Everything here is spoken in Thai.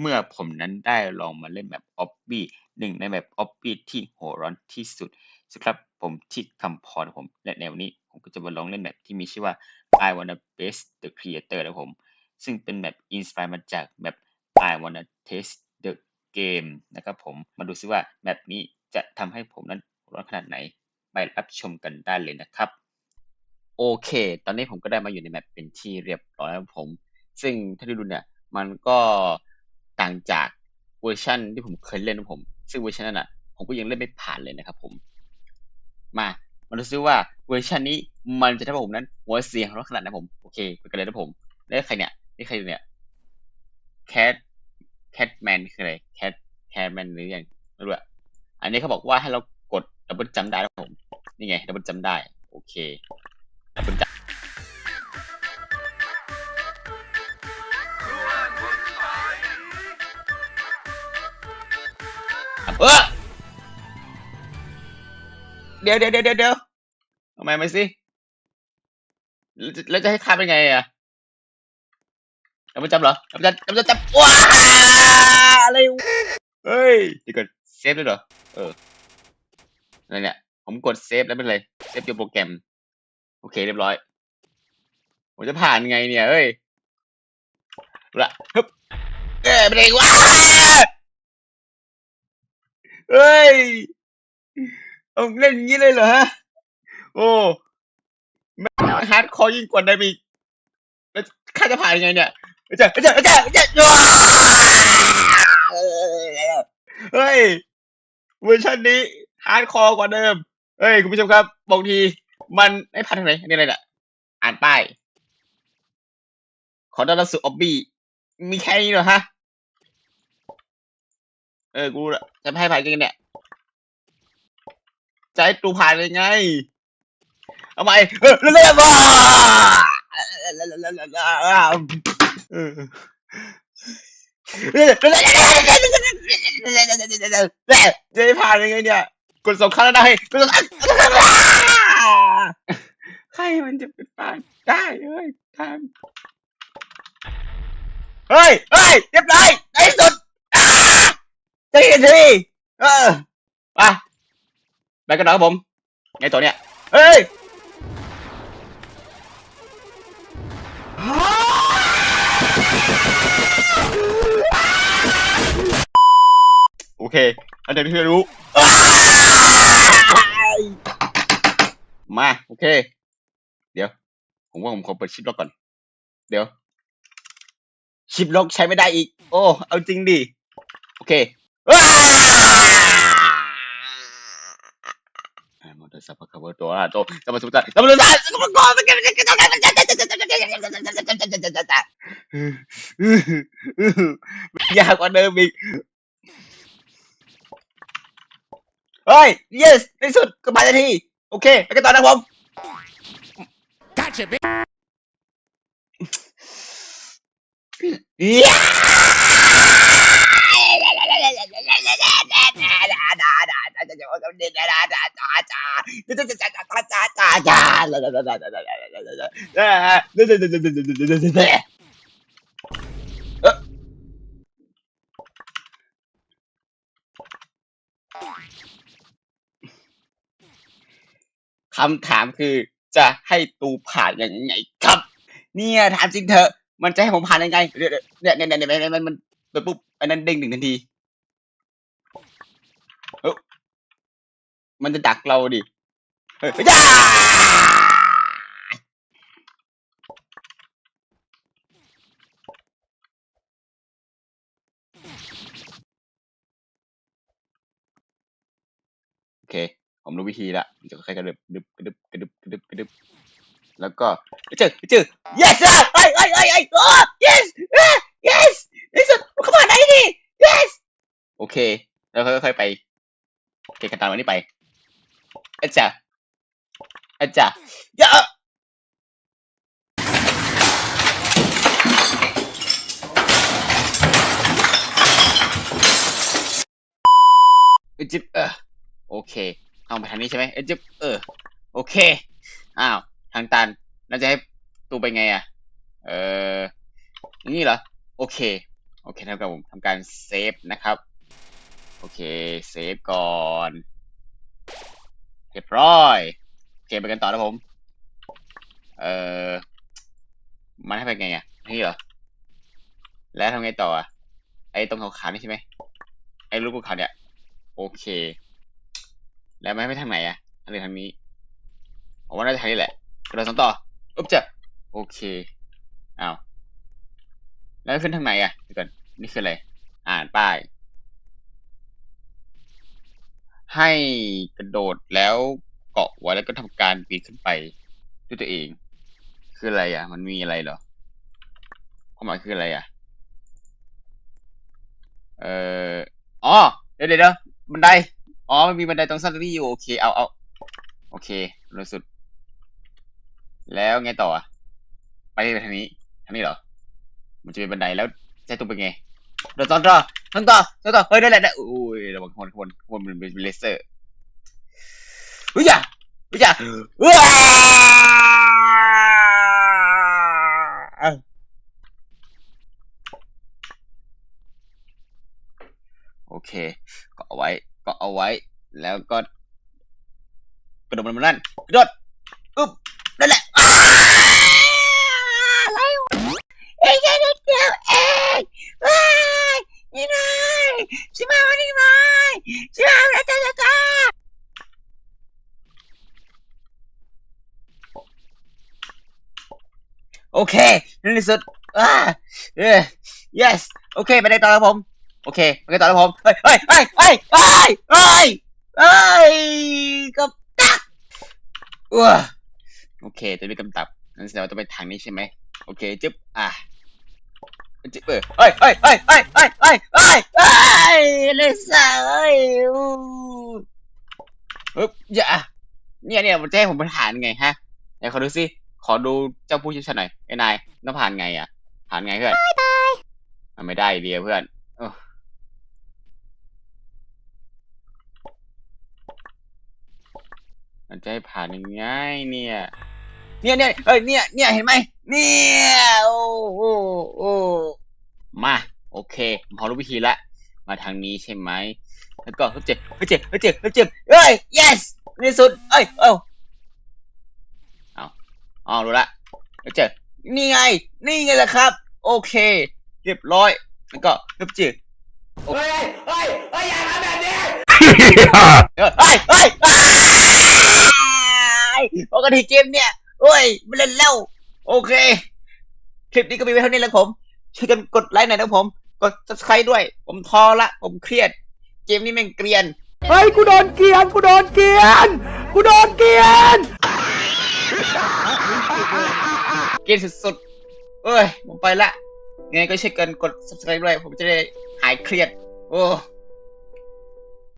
เมื่อผมนั้นได้ลองมาเล่นแบบออบบี้หนึ่งในแบบออบบี้ที่โหดร้อนที่สุดสครับผมที่คำพรผมและแนวนี้ผมก็จะมาลองเล่นแบบที่มีชื่อว่า I wanna best the creator นะผม ซึ่งเป็นแบบอินสปายมาจากแบบ I wanna test the game นะครับผมมาดูซิว่าแบบนี้จะทำให้ผมนั้นร้อนขนาดไหน ไปรับชมกันได้เลยนะครับ โอเค ตอนนี้ผมก็ได้มาอยู่ในแมปเป็นที่เรียบร้อยแล้วผม ซึ่งถ้าที่ดูเนี่ยมันก็ ต่างจากเวอร์ชันที่ผมเคยเล่นนะผม ซึ่งเวอร์ชันนั้นอะผมก็ยังเล่นไม่ผ่านเลยนะครับผม มามาดูซิว่าเวอร์ชันนี้มันจะทำให้ผมนั้นหัวเสียงร้อนขนาดไหนผมโอเคไปกันเลยนะผมแล้วใครเนี่ยนี่ใครเนี่ยแคทแคทแมนคืออะไรแคทแคทแมนหรือยังไม่รู้อะอันนี้เขาบอกว่าให้เรากดดับเบิลจำได้นะผมนี่ไงดับเบิลจำได้ โอเคดับเบิลจ เออเดี๋ยวเดี๋ยวเดี๋ยวเดี๋ยวทำไมไม่สิ แล้วจะให้ข้าเป็นไงอะดับเบิลจำเหรอดับเบิลจำดับเบิลจำว้าอะไรเฮ้ยดี๋ยวก่อนเซฟด้วยเหรอ เอออะไรเนี่ย ผมกดเซฟแล้วเป็นไร เซฟตัวโปรแกรม โอเคเรียบร้อย ผมจะผ่านไงเนี่ย เฮ้ยละฮึบเอ้ยเป็นไงวะ เฮ้ยเอาเล่นอย่างนี้เลยเหรอฮะ โอ้แม่งฮาร์ดคอร์ยิ่งกว่าได้อีกแล้วข้าจะผ่านยังไงเนี่ยเจ้าเจ้าเจ้าเจ้าว้าเฮ้ยเวอร์ชันนี้ฮาร์ดคอร์กว่าเดิม เฮ้ย คุณผู้ชมครับบอกทีมันไม่ผ่านทางไหนอันนี้อะไรเนี่ยอ่านป้าย ขอต้อนรับสู่ออบบี้ มีแค่นี้เหรอฮะ ออ กูรู้ละจะให้ผ่านกันเนี่ย จะให้ตูผ่านยังไง เอาใหม่เออเร็วๆมาเออจะให้ผ่านยังไงเนี่ย กดสองครั้งแล้วได้กดสองครั้งใครมันจะเป็นผ่านได้เฮ้ยทำเฮ้ย เฮ้ย เรียบร้อยในสุด อ่าจะทีทีเออมาไปกันหน่อยครับผมไงตัวเนี้ยเฮ้ยโอเคอันเดี๋ยวที่รู้อ้ายมาโอเค เดี๋ยว ผมว่าผมขอเปิดชิปล็อกก่อน เดี๋ยว ชิปล็อกใช้ไม่ได้อีก โอ้ เอาจริงดิ โอเคว้า มอเตอร์สัพพะวะตัวโตสัมมาสัมพุทธะสัมมาสัมพุทธะสัมมาก่อนสัมมาก่อนยากกว่าเดิมอีกเฮ้ย yes ในสุดก็มาทันทีโอเคไปกันต่อนะผม Gotcha, bitch. ยา คำถามคือจะให้ตูผ่านยังไงครับ เนี่ยถามจริงเถอะ มันจะให้ผมผ่านยังไงเนี่ยเนี่ยเนี่ยเนี่ยมันมันเปิดปุ๊บอันนั้นเด้งหนึ่งทันทีเอ้า มันจะดักเราดิเฮ้ยจ้าโอเค ผมรู้วิธีละมันจะค่อยๆกระดึบกระดึบกระดึบกระดึบกระดึบแล้วก็เจอเจอ yes อะไอ้ไอ้ไอ้ไอ้โอ้ yes อะ yes ในสุดเข้ามาไหนดิ yes โอเค แล้วค่อยๆไป โอเคกันตามวันนี้ไป อาจารย์อาจารย์อย่าเอจิบเออโอเคเอาไปทางนี้ใช่ไหมเอจิบเออโอเคอ้าวทางตันแล้วจะให้ตูไปไงอะเออนี่เหรอโอเคโอเคเท่ากับผมทำการเซฟนะครับ โอเคเซฟก่อน รียบร้อยโอเคไปกันต่อนะผม เอ่อ มันให้ไปไงอะนี่เหรอ แล้วทำไงต่ออะ ไอ้ตรงขาวๆนี่ใช่ไหม ไอ้รูปภูเขาเนี่ย โอเค แล้วมันให้ไปทางไหนอะทางนี้ทางนี้ผมว่าน่าจะทางนี้แหละกระโดดสองต่อ อุ๊บเจ้ะโอเคอ้าวแล้วขึ้นทางไหนอะเดี๋ยวก่อนนี่คืออะไร อ่านป้าย ให้กระโดดแล้วเกาะไว้แล้วก็ทำการปีนขึ้นไปด้วยตัวเอง คืออะไรอะ มันมีอะไรเหรอความหมายคืออะไรอะ เอ่ออ๋อเดี๋ยวเดี๋ยวเดี๋ยวบันไดอ๋อมันมีบันไดตรงสั้นตี้อยู่โอเคเอาเอาโอเครู้สุด แล้วไงต่ออะไปไปทางนี้ทางนี้เหรอ มันจะเป็นบันไดแล้วใช้ตัวเป็นไง เดินต่อต่อต่อต่อต่อต่อเฮ้ยได้แหละได้อุ้ยระวังขบวนขบวนขบวนมันเป็นเลเซอร์เฮ้ยอย่าเฮ้ยอย่าว้าโอเค ก็เอาไว้ ก็เอาไว้ แล้วก็กระโดดมันมันนั่นกระโดดอึ๊บนั่นแหละอ้าอะไรวะเอ้ยแค่นิดเดียวเองว้ายนี่ไงชิมาวันนี้ไง ชิมาวันจ้าจ้าจ้าโอเคในที่สุดอ่าเออ yes โอเคไปได้ต่อแล้วผม โอเคไปกันต่อแล้วผม เฮ้ยเฮ้ยเฮ้ยเฮ้ยเฮ้ยเฮ้ยเฮ้ยกับตักว้าโอเคจะมีกำตับนั่นแสดงว่าต้องไปทางนี้ใช่ไหมโอเคจึ๊บอะจึ๊บเออเฮ้ยเฮ้ยเฮ้ยเฮ้ยเฮ้ยเฮ้ยเฮ้ย เฮ้ยเลซ่าเฮ้ยอู้ฮึบอย่าเนี่ยเนี่ยมันจะให้ผมผ่านไงฮะไหนขอดูสิขอดูเจ้าผู้เชี่ยวชาญหน่อยไอ้นายต้องผ่านไงอะ ผ่านไงเพื่อนมันไม่ได้เดียวเพื่อนมันจะให้ผ่านยังไงเนี่ย เนี่ยเนี่ยเอ้ยเนี่ยเนี่ยเห็นไหมเนี่ยโอ้โอ้โอ้มา โอเคผมพอรู้วิธีและ มาทางนี้ใช่ไหมแล้วก็เจ็บเจ็บเจ็บเจ็บเอ้ย yes ในที่สุด เอ้ย เอ้าเอาอ๋อรู้ละเจ็บนี่ไง นี่ไงล่ะครับ โอเค เรียบร้อย แล้วก็เจ็บเฮ้ยเฮ้ยเฮ้ยอย่าทำแบบนี้เฮ้ยเฮ้ยเฮ้ยเฮ้ยปกติเกมเนี่ยโอ้ยไม่เล่นแล้ว โอเค คลิปนี้ก็มีไว้เท่านี้แล้วผม ช่วยกันกดไลค์หน่อยนะผม กด subscribe ด้วย ผมท้อละ ผมเครียด เกมนี้แม่งเกรียน เฮ้ย กูโดนเกลียน กูโดนเกลียน กูโดนเกลียน เกรียนสุดๆเอ้ย ผมไปละยังไงก็ช่วยกันกด subscribe ด้วย ผมจะได้หายเครียด โอ้